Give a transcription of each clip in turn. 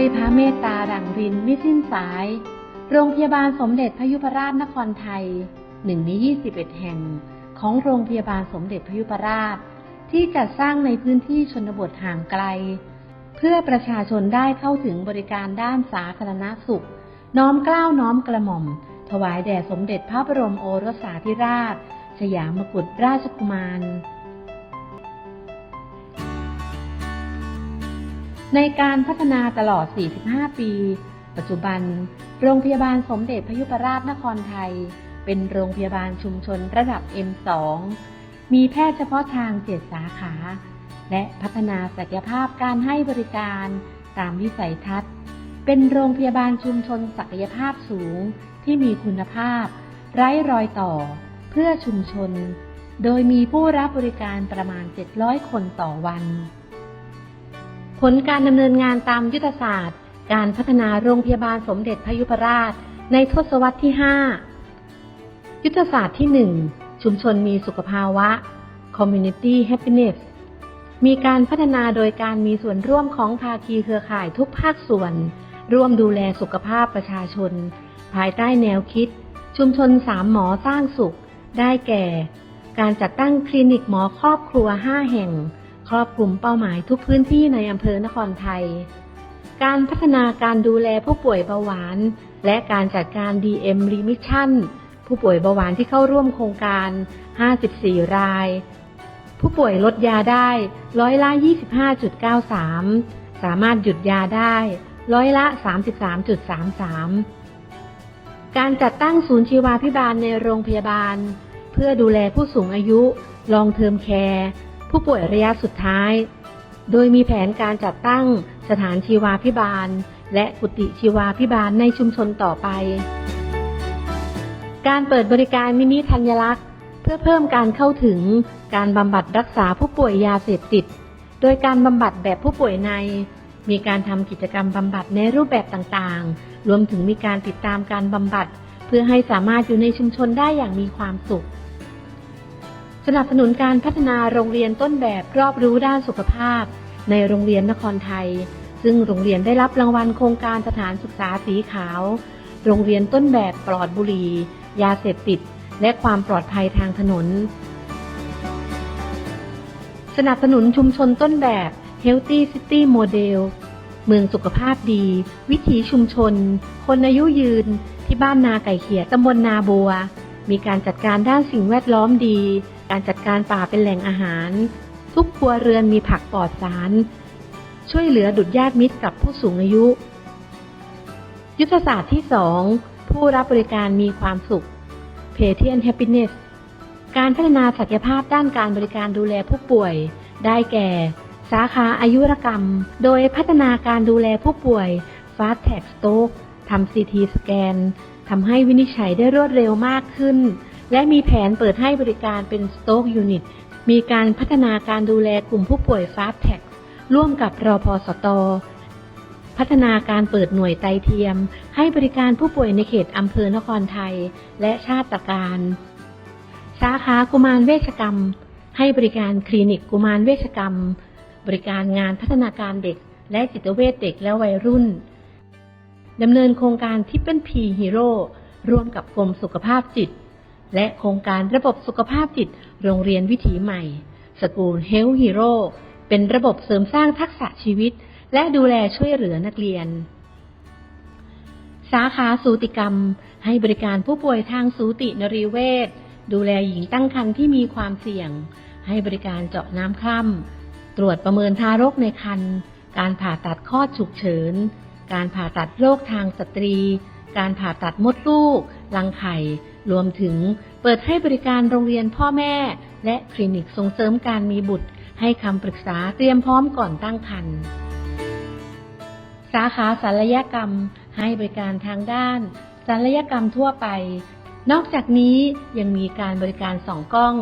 ด้วยพระเมตตาหลังรินไม่สิ้นสาย โรงพยาบาลสมเด็จพระยุพราชนครไทยหนึ่งใน21 แห่งของโรงพยาบาลสมเด็จพระยุพราช ที่จัดสร้างในพื้นที่ชนบทห่างไกล เพื่อประชาชนได้เข้าถึงบริการด้านสาธารณสุข น้อมเกล้าวน้อมกระหม่อม ถวายแด่สมเด็จพระบรมโอรสาธิราช สยามกุฎราชกุมาร ในการพัฒนาตลอด 45 ปี ปัจจุบัน โรงพยาบาลสมเด็จพระยุพราชนครไทย เป็นโรงพยาบาลชุมชนระดับ M2 มีแพทย์เฉพาะทาง 7 สาขา และพัฒนาศักยภาพการให้บริการตามวิสัยทัศน์ เป็นโรงพยาบาลชุมชนศักยภาพสูงที่มีคุณภาพ ไร้รอยต่อ เพื่อชุมชน โดยมีผู้รับบริการประมาณ 700 คนต่อวัน ผลการดำเนินงานตามยุทธศาสตร์ การพัฒนาโรงพยาบาลสมเด็จพระยุพราช ในทศวรรษที่ 5 ยุทธศาสตร์ที่ 1 ชุมชนมีสุขภาวะ Community Happiness มีการพัฒนาโดยการมีส่วนร่วมของภาคีเครือข่ายทุกภาคส่วน ร่วมดูแลสุขภาพประชาชน ภายใต้แนวคิด ชุมชนสามหมอสร้างสุข ได้แก่ การจัดตั้งคลินิกหมอครอบครัว 5 แห่ง ครอบคลุมเป้าหมายทุกพื้นที่ในอำเภอนครไทย การพัฒนาการดูแลผู้ป่วยเบาหวาน และการจัดการ DM Remission ผู้ป่วยเบาหวานที่เข้าร่วมโครงการ 54 ราย ผู้ป่วยลดยาได้ร้อยละ 25.93 สามารถหยุดยาได้ร้อยละ 33.33 การจัดตั้งศูนย์ชีวาพิบาลในโรงพยาบาล เพื่อดูแลผู้สูงอายุ ลองเทอมแคร์ ผู้ป่วยระยะสุดท้าย โดยมีแผนการจัดตั้งสถานชีวาพิบาล และกุฏิชีวาพิบาลในชุมชนต่อไป การเปิดบริการมินิธัญลักษณ์ เพื่อเพิ่มการเข้าถึงการบำบัดรักษาผู้ป่วยยาเสพติด โดยการบำบัดแบบผู้ป่วยใน มีการทำกิจกรรมบำบัดในรูปแบบต่างๆ รวมถึงมีการติดตามการบำบัด เพื่อให้สามารถอยู่ในชุมชนได้อย่างมีความสุข สนับสนุนการพัฒนาโรงเรียนต้นแบบรอบรู้ด้านสุขภาพ ในโรงเรียนนครไทย ซึ่งโรงเรียนได้รับรางวัลโครงการสถานศึกษาสีขาว โรงเรียนต้นแบบปลอดบุหรี่ยาเสพติด และความปลอดภัยทางถนน สนับสนุนชุมชนต้นแบบ Healthy City Model เมืองสุขภาพดี วิถีชุมชน คนอายุยืน ที่บ้านนาไก่เขียตำบลนาบัว มีการจัดการด้านสิ่งแวดล้อมดี การจัดการป่าเป็นแหล่งอาหาร ทุกครัวเรือนมีผักปลอดสาร ช่วยเหลือดุจญาติมิตรกับผู้สูงอายุ ยุทธศาสตร์ที่ 2 ผู้รับบริการมีความสุข p a t i e n Happiness การพัฒนาศักยภาพด้านการบริการดูแลผู้ป่วย ได้แก่ สาขาอายุรกรรม โดยพัฒนาการดูแลผู้ป่วย Fast Tag Stroke ทำ CT สแกนทำให้วินิจฉัยได้รวดเร็วมากขึ้น และมีแผนเปิดให้บริการเป็น Stroke Unit มีการพัฒนาการดูแลกลุ่มผู้ป่วย Fast Tag ร่วมกับรอพอสตพัฒนาการเปิดหน่วยไตเทียม ให้บริการผู้ป่วยในเขตอำเภอนครไทย และชาติตการ สาขากุมารเวชกรรม ให้บริการคลินิกกุมารเวชกรรม บริการงานพัฒนาการเด็ก และจิตเวชเด็กและวัยรุ่นดำเนินโครงการทิปเปิลพีฮีโร่ร่วมกับกรมสุขภาพจิต และโครงการระบบสุขภาพจิตโรงเรียนวิถีใหม่ สกูลเฮลฮีโร่เป็นระบบเสริมสร้างทักษะชีวิต และดูแลช่วยเหลือนักเรียน สาขาสูติกรรม ให้บริการผู้ป่วยทางสูตินรีเวชดูแลหญิงตั้งครรภ์ที่มีความเสี่ยง ให้บริการเจาะน้ำคร่ำตรวจประเมินทารกในครรภ์การผ่าตัดคลอดฉุกเฉิน การผ่าตัดโรคทางสตรี การผ่าตัดมดลูก รังไข่ รวมถึงเปิดให้บริการโรงเรียนพ่อแม่ และคลินิกส่งเสริมการมีบุตร ให้คำปรึกษาเตรียมพร้อมก่อนตั้งครรภ์สาขาศัลยกรรม ให้บริการทางด้านศัลยกรรมทั่วไป นอกจากนี้ยังมีการบริการสองกล้อง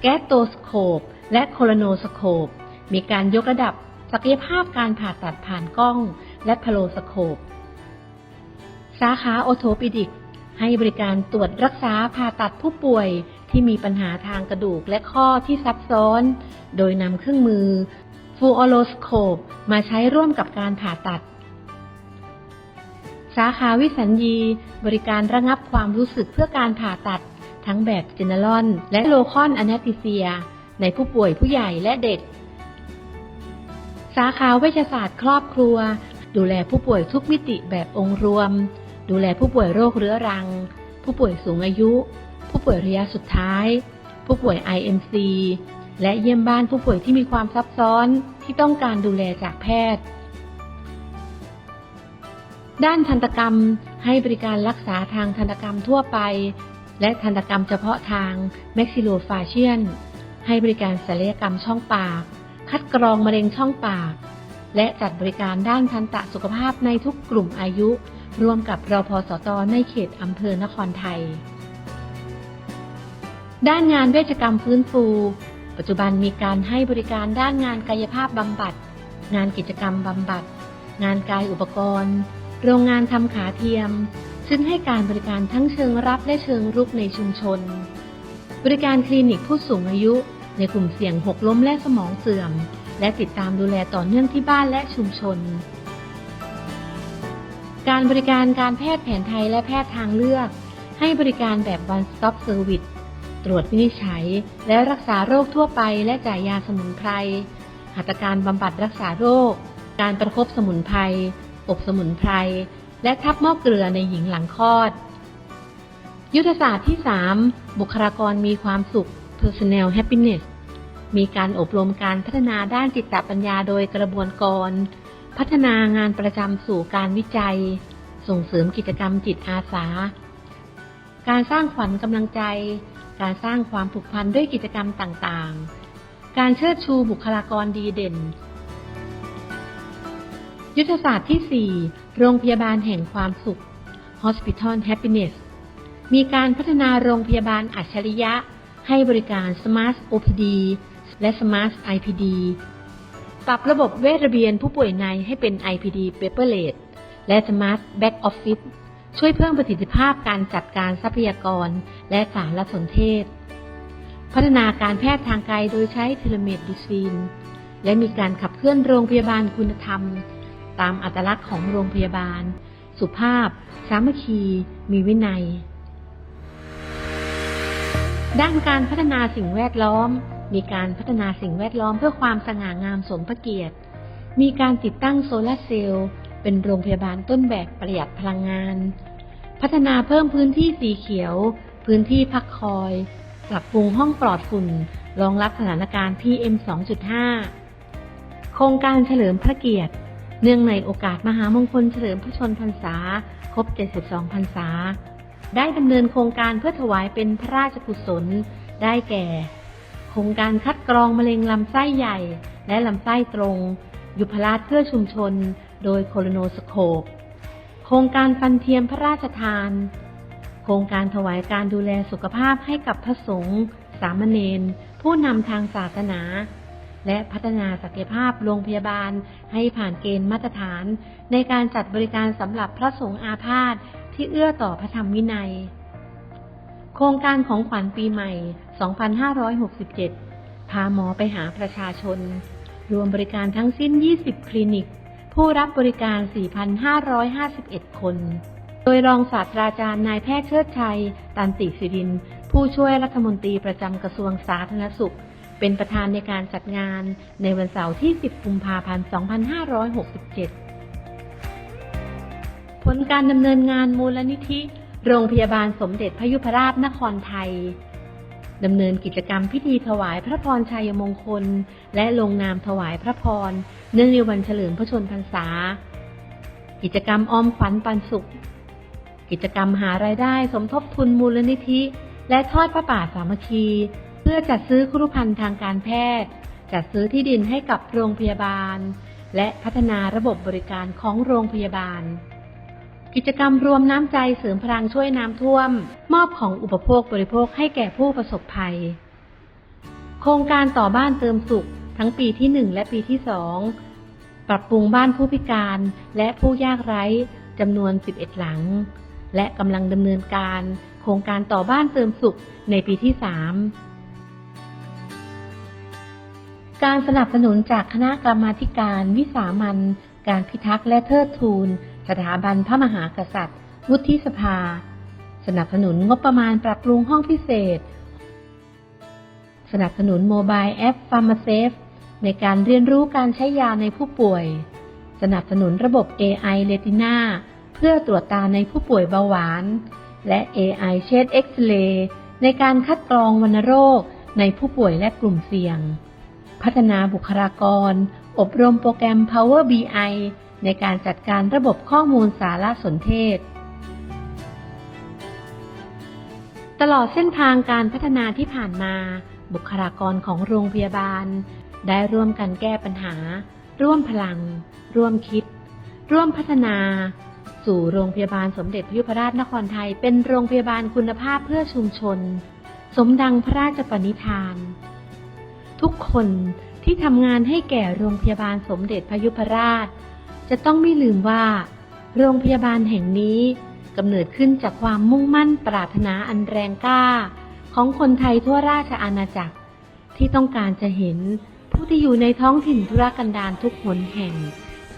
แกสโตสโคป และโคโลโนสโคป มีการยกระดับศักยภาพการผ่าตัดผ่านกล้อง และพโลสโคป สาขาโอโทปิดิก ให้บริการตรวจรักษาผ่าตัดผู้ป่วยที่มีปัญหาทางกระดูกและข้อที่ซับซ้อน โดยนำเครื่องมือฟูออโลสโคปมาใช้ร่วมกับการผ่าตัด สาขาวิสัญญี บริการระงับความรู้สึกเพื่อการผ่าตัด ทั้งแบบเจเนอรอนและโลคอนอน s ติเซีย ในผู้ป่วยผู้ใหญ่และเด็ก สาขาเวชศาสตร์ครอบครัว ดูแลผู้ป่วยทุกมิติแบบองค์รวม ดูแลผู้ป่วยโรคเรื้อรัง ผู้ป่วยสูงอายุ ผู้ป่วยระยะสุดท้าย ผู้ป่วย IMC และเยี่ยมบ้านผู้ป่วยที่มีความซับซ้อนที่ต้องการดูแลจากแพทย์ ด้านทันตกรรมให้บริการรักษาทางทันตกรรมทั่วไป และทันตกรรมเฉพาะทาง Maxillofacial ให้บริการศัลยกรรมช่องปาก คัดกรองมะเร็งช่องปาก และจัดบริการด้านทันตสุขภาพในทุกกลุ่มอายุ ร่วมกับรพสตในเขตอำเภอนครไทย ด้านงานเวชกรรมฟื้นฟู ปัจจุบันมีการให้บริการด้านงานกายภาพบำบัด งานกิจกรรมบำบัด งานกายอุปกรณ์ โรงงานทำขาเทียม ซึ่งให้การบริการทั้งเชิงรับและเชิงรุกในชุมชน บริการคลินิกผู้สูงอายุ ในกลุ่มเสี่ยงหกล้มและสมองเสื่อม และติดตามดูแลต่อเนื่องที่บ้านและชุมชน การบริการการแพทย์แผนไทยและแพทย์ทางเลือก ให้บริการแบบ one stop service ตรวจวินิจฉัย และรักษาโรคทั่วไปและจ่ายยาสมุนไพร หัตถการบำบัดรักษาโรค การประคบสมุนไพร อบสมุนไพร และทับหม้อเกลือในหญิงหลังคลอด ยุทธศาสตร์ที่ 3 บุคลากรมีความสุข personal happiness มีการอบรมการพัฒนาด้านจิตปัญญาโดยกระบวนการ พัฒนางานประจำสู่การวิจัย ส่งเสริมกิจกรรมจิตอาสา การสร้างขวัญกำลังใจ การสร้างความผูกพันด้วยกิจกรรมต่างๆ การเชิดชูบุคลากรดีเด่น ยุทธศาสตร์ที่ 4 โรงพยาบาลแห่งความสุข Hospital Happiness มีการพัฒนาโรงพยาบาลอัจฉริยะ ให้บริการ Smart OPD และ Smart IPD ปรับระบบเวชระเบียนผู้ป่วยในให้เป็น IPD Paperless และ Smart Back Office ช่วยเพิ่มประสิทธิภาพการจัดการทรัพยากร และสารสนเทศ พัฒนาการแพทย์ทางไกลโดยใช้เทเลเมดดิซีน และมีการขับเคลื่อนโรงพยาบาลคุณธรรม ตามอัตลักษณ์ของโรงพยาบาล สุภาพ สามัคคี มีวินัย ด้านการพัฒนาสิ่งแวดล้อม มีการพัฒนาสิ่งแวดล้อมเพื่อความสง่างามสมพระเกียรติ มีการติดตั้งโซลาร์เซลล์เป็นโรงพยาบาลต้นแบบประหยัดพลังงาน พัฒนาเพิ่มพื้นที่สีเขียว พื้นที่พักคอย ปรับปรุงห้องปลอดฝุ่น รองรับสถานการณ์ PM 2.5 โครงการเฉลิมพระเกียรติ เนื่องในโอกาสมหามงคลเฉลิมพระชนพรรษา ครบ 72 พรรษา ได้ดำเนินโครงการเพื่อถวายเป็นพระราชกุศล ได้แก่ โครงการคัดกรองมะเร็งลำไส้ใหญ่ และลำไส้ตรง ยุพราชเพื่อชุมชน โดยโคโลโนสโคป โครงการฟันเทียมพระราชทาน โครงการถวายการดูแลสุขภาพให้กับพระสงฆ์สามเณรผู้นำทางศาสนา และพัฒนาศักยภาพโรงพยาบาลให้ผ่านเกณฑ์มาตรฐาน ในการจัดบริการสำหรับพระสงฆ์อาพาธที่เอื้อต่อพระธรรมวินัย โครงการของขวัญปีใหม่ 2567 พาหมอไปหาประชาชน รวมบริการทั้งสิ้น 20 คลินิก ผู้รับบริการ 4,551 คน โดยรองศาสตราจารย์นายแพทย์เชิดชัย ตันติสิริน ผู้ช่วยรัฐมนตรีประจำกระทรวงสาธารณสุข เป็นประธานในการจัดงานในวันเสาร์ที่ 10 กุมภาพันธ์ 2567 ผลการดำเนินงานมูลนิธิโรงพยาบาลสมเด็จพยุพราชนครไทย ดำเนินกิจกรรมพิธีถวายพระพรชัยมงคล และลงนามถวายพระพร เนื่องในวันเฉลิมพระชนพรรษา กิจกรรมออมขวัญปันสุข กิจกรรมหารายได้สมทบทุนมูลนิธิ และทอดพระป่าสามัคคี เพื่อจัดซื้อครุภัณฑ์ทางการแพทย์ จัดซื้อที่ดินให้กับโรงพยาบาล และพัฒนาระบบบริการของโรงพยาบาล กิจกรรมรวมน้ำใจเสริมพลังช่วยน้ำท่วม มอบของอุปโภคบริโภคให้แก่ผู้ประสบภัย โครงการต่อบ้านเติมสุข ทั้งปีที่ 1 และปีที่ 2 ปรับปรุงบ้านผู้พิการและผู้ยากไร้จำนวน 11 หลัง และกำลังดำเนินการ โครงการต่อบ้านเติมสุขในปีที่ 3 การสนับสนุนจากคณะกรรมาธิการวิสามันการพิทักษ์และเทิดทูน สถาบันพระมหากษัตริย์ วุฒิสภา สนับสนุนงบประมาณปรับปรุงห้องพิเศษ สนับสนุนโมบายแอป p h a r m a s a f e ในการเรียนรู้การใช้ยาในผู้ป่วย สนับสนุนระบบ AI Retina เพื่อตรวจตาในผู้ป่วยเบาหวาน และ AI Shade X-ray ในการคัดกรองวัณโรคในผู้ป่วยและกลุ่มเสี่ยง พัฒนาบุคลากร อบรมโปรแกรม Power BI ในการจัดการระบบข้อมูลสารสนเทศ ตลอดเส้นทางการพัฒนาที่ผ่านมา บุคลากรของโรงพยาบาล ได้ร่วมกันแก้ปัญหา ร่วมพลัง ร่วมคิด ร่วมพัฒนา สู่โรงพยาบาลสมเด็จพยุพราชนครไทย เป็นโรงพยาบาลคุณภาพเพื่อชุมชน สมดังพระราชปณิธาน ทุกคนที่ทำงานให้แก่โรงพยาบาลสมเด็จพยุพราช จะต้องไม่ลืมว่า โรงพยาบาลแห่งนี้กำเนิดขึ้นจากความมุ่งมั่นปรารถนาอันแรงกล้า ของคนไทยทั่วราชอาณาจักร ที่ต้องการจะเห็นผู้ที่อยู่ในท้องถิ่นธุรกันดารทุกหนแห่ง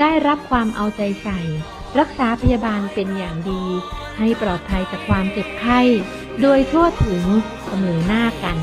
ได้รับความเอาใจใส่ รักษาพยาบาลเป็นอย่างดี ให้ปลอดภัยจากความเจ็บไข้ โดยทั่วถึงเสมอหน้ากัน